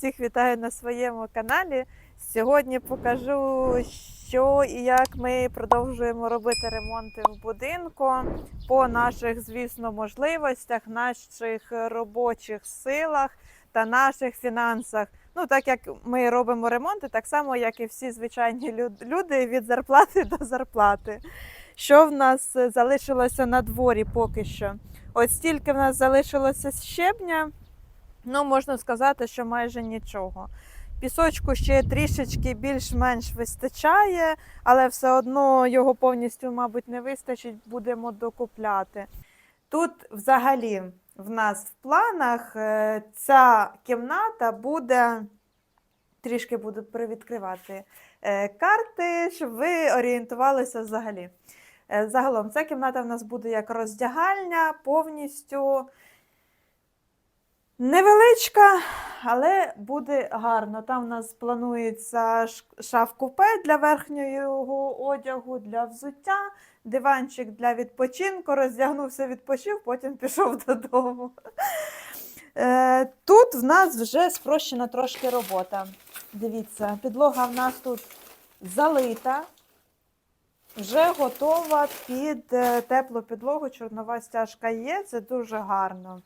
всіх вітаю на своєму каналі. Сьогодні покажу, що і як ми продовжуємо робити ремонти в будинку по наших, звісно, можливостях, наших робочих силах та наших фінансах. Ну, так як ми робимо ремонти, так само, як і всі звичайні люди від зарплати до зарплати. Що в нас залишилося на дворі поки що? От стільки в нас залишилося щебня. Ну, можна сказати, що майже нічого. Пісочку ще трішечки більш-менш вистачає, але все одно його повністю, мабуть, не вистачить, будемо докупляти. Тут взагалі в нас в планах е, ця кімната буде. Трішки буду привідкривати е, карти, щоб ви орієнтувалися взагалі. Е, Загалом, ця кімната в нас буде як роздягальня, повністю невеличка, але буде гарно. Там в нас планується шаф-купе для верхнього одягу, для взуття, диванчик для відпочинку, роздягнувся, відпочив, потім пішов додому. Е, Тут в нас вже спрощена трошки робота. Дивіться, підлога в нас тут залита, вже готова під е, теплу підлогу. Чорнова стяжка є, це дуже гарно.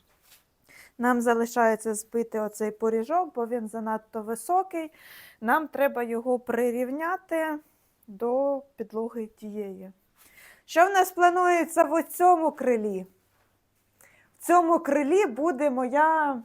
Нам залишається збити оцей поріжок, бо він занадто високий. Нам треба його прирівняти до підлоги тієї. Що в нас планується в цьому крилі? В цьому крилі буде моя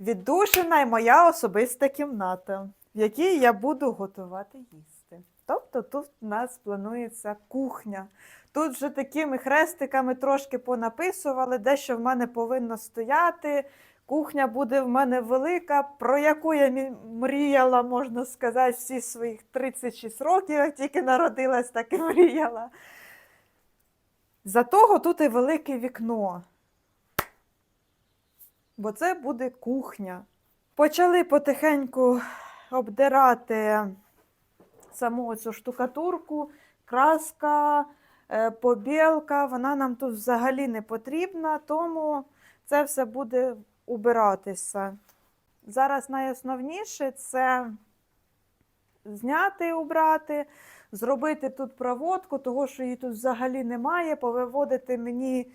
віддушина і моя особиста кімната, в якій я буду готувати їсти. Тобто тут у нас планується кухня. Тут вже такими хрестиками трошки понаписували, дещо в мене повинно стояти. Кухня буде в мене велика, про яку я мріяла, можна сказати, всі своїх 36 років, як тільки народилась, так і мріяла. За того тут і велике вікно. Бо це буде кухня. Почали потихеньку обдирати саму цю штукатурку, краска, е, побілка, вона нам тут взагалі не потрібна, тому це все буде убиратися. Зараз найосновніше це зняти, убрати, зробити тут проводку, того, що її тут взагалі немає, повиводити мені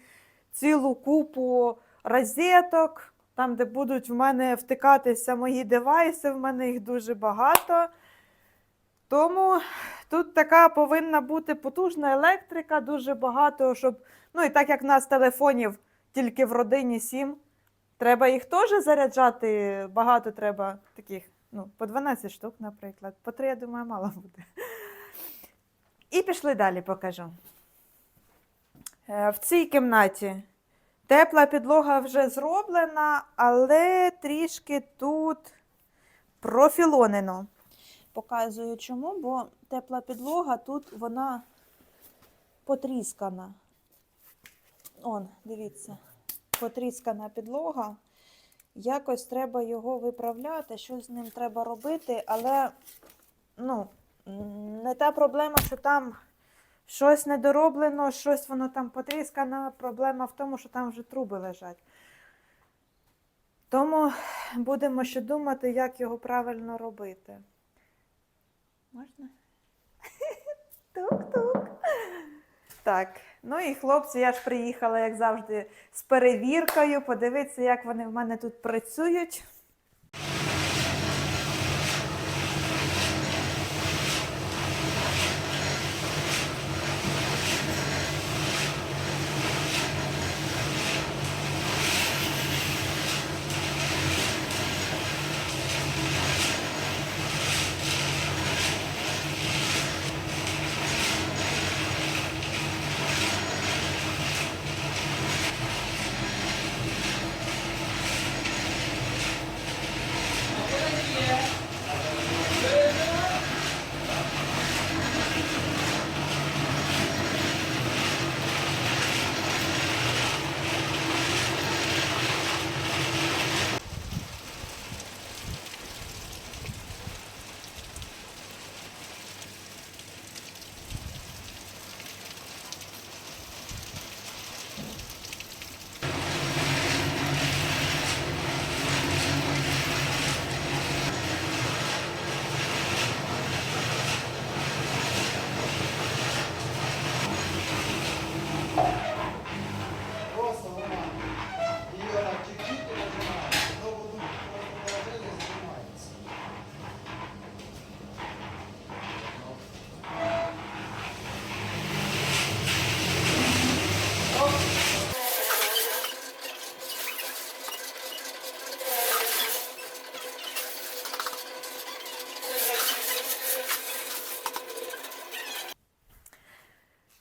цілу купу розеток, там, де будуть в мене втикатися мої девайси, в мене їх дуже багато. Тому тут така повинна бути потужна електрика, дуже багато, щоб. Ну і так як в нас телефонів тільки в родині сім, треба їх теж заряджати. Багато треба таких, ну, по 12 штук, наприклад. По 3, я думаю, мало буде. І пішли далі, покажу. Е, В цій кімнаті тепла підлога вже зроблена, але трішки тут профілонено. Показую чому, бо тепла підлога тут вона потріскана. Он, дивіться, потріскана підлога. Якось треба його виправляти, що з ним треба робити, але ну, не та проблема, що там щось недороблено, щось воно там потріскано. Проблема в тому, що там вже труби лежать. Тому будемо ще думати, як його правильно робити. Можна? Тук-тук. Так, ну і хлопці, я ж приїхала, як завжди, з перевіркою. Подивитися, як вони в мене тут працюють.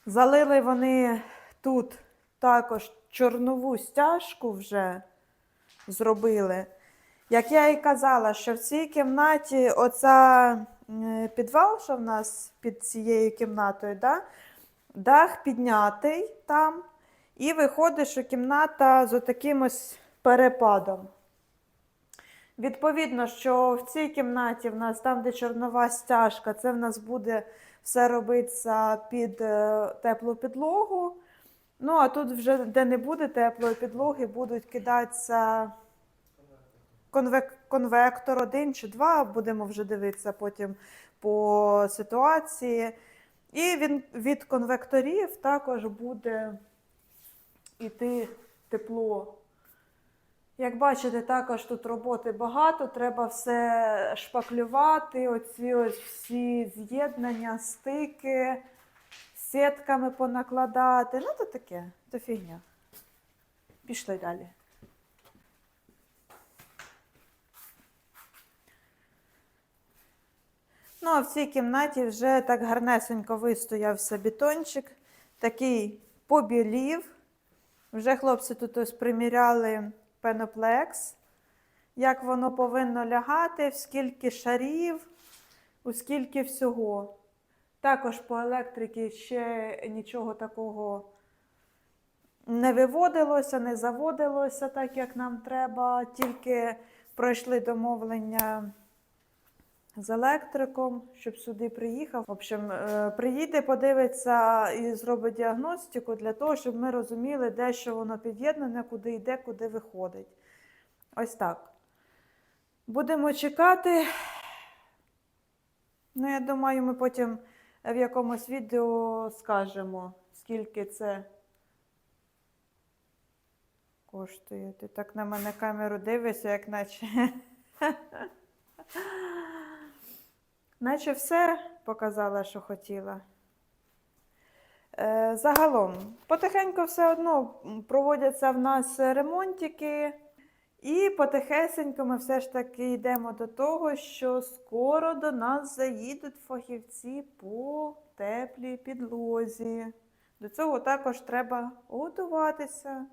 Залили вони тут також чорнову стяжку вже зробили. Як я і казала, що в цій кімнаті оця підвал, що в нас під цією кімнатою, да? дах піднятий там, і виходить, що кімната з отаким ось перепадом. Відповідно, що в цій кімнаті в нас там, де чорнова стяжка, це в нас буде все робиться під е, теплу підлогу. Ну, а тут вже, де не буде теплої підлоги, будуть кидатися конвек- конвектор один чи два, будемо вже дивитися потім по ситуації. І він від конвекторів також буде йти тепло. Як бачите, також тут роботи багато, треба все шпаклювати, оці ось всі з'єднання, стики, сітками понакладати. Ну, то таке, то фігня. Пішли далі. Ну, а в цій кімнаті вже так гарнесенько вистоявся бетончик, такий побілів. Вже хлопці тут ось приміряли пеноплекс, як воно повинно лягати, в скільки шарів, у скільки всього. Також по електрики ще нічого такого не виводилося, не заводилося так, як нам треба, тільки пройшли домовлення з електриком, щоб сюди приїхав. В общем, е, приїде, подивиться і зробить діагностику для того, щоб ми розуміли, де що воно під'єднане, куди йде, куди виходить. Ось так. Будемо чекати. Ну, я думаю, ми потім в якомусь відео скажемо, скільки це коштує. Ти так на мене камеру дивишся, як наче. Наче все показала, що хотіла. Е, загалом, потихеньку все одно проводяться в нас ремонтики, і потихесенько ми все ж таки йдемо до того, що скоро до нас заїдуть фахівці по теплій підлозі. До цього також треба готуватися.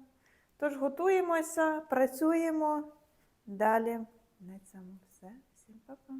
Тож готуємося, працюємо. Далі на цьому все. Всім па-па.